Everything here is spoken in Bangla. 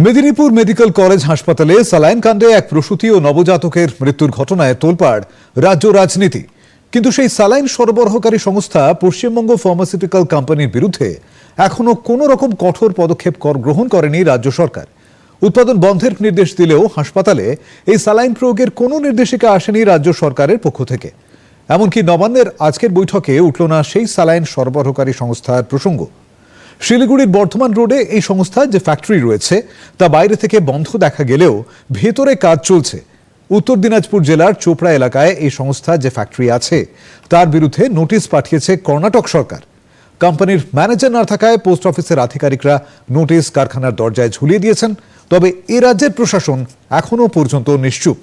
মেদিনীপুর মেডিকেল কলেজ হাসপাতালে সালাইন কাণ্ডে এক প্রসূতি ও নবজাতকের মৃত্যুর ঘটনায় তোলপাড় রাজ্য রাজনীতি। কিন্তু সেই সালাইন সরবরাহকারী সংস্থা পশ্চিমবঙ্গ ফার্মাসিউটিক্যাল কোম্পানির বিরুদ্ধে এখনও কোনো রকম কঠোর পদক্ষেপ কর- গ্রহণ করেনি রাজ্য সরকার। উৎপাদন বন্ধের নির্দেশ দিলেও হাসপাতালে এই সালাইন প্রয়োগের কোনো নির্দেশিকা আসেনি রাজ্য সরকারের পক্ষ থেকে। এমনকি নবান্নের আজকের বৈঠকে উঠল না সেই সালাইন সরবরাহকারী সংস্থার প্রসঙ্গ। শিলিগুড়ির বর্ধমান রোডে এই সংস্থার যে ফ্যাক্টরি রয়েছে, তা বাইরে থেকে বন্ধ দেখা গেলেও ভেতরে কাজ চলছে। উত্তর দিনাজপুর জেলার চোপড়া এলাকায় এই সংস্থা যে ফ্যাক্টরি আছে, তার বিরুদ্ধে নোটিশ পাঠিয়েছে কর্ণাটক সরকার। কোম্পানির ম্যানেজার না থাকায় পোস্ট অফিসের আধিকারিকরা নোটিশ কারখানার দরজায় ঝুলিয়ে দিয়েছেন, তবে এ রাজ্যের প্রশাসন এখনও পর্যন্ত নিশ্চুপ।